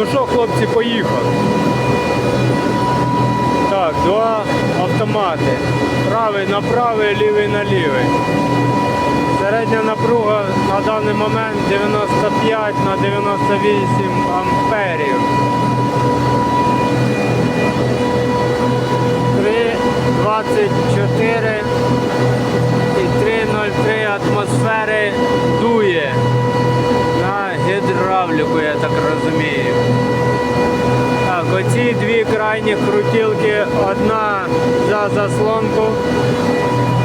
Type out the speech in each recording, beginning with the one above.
Ну що, хлопці, поїхали. Так, два автомати. Правий на правий, лівий на лівий. Середня напруга на даний момент 95 на 98 амперів. 3,24 і 3,03 атмосфери оці дві крайні крутілки, одна за заслонку,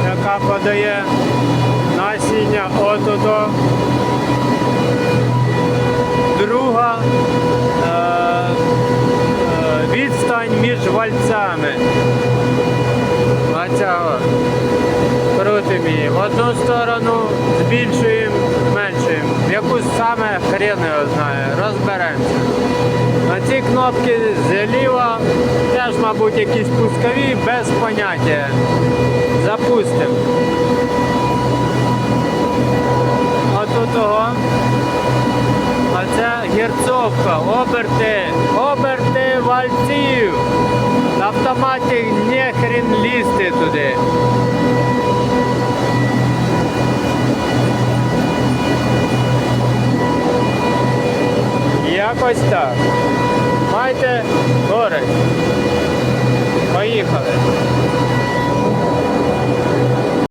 яка подає насіння отото. Друга е, е, відстань між вальцями. Оця. Крутимо її. В одну сторону збільшуємо, зменшуємо. В яку саме хрен його знає. Розберемося. На ці кнопки зліва теж, мабуть, якісь пускові без поняття. Запустимо. От того. А це герцовка, оберти, оберти вальців. На автоматі не хрен лізти туди. Якось так. Майте горе. Поїхали.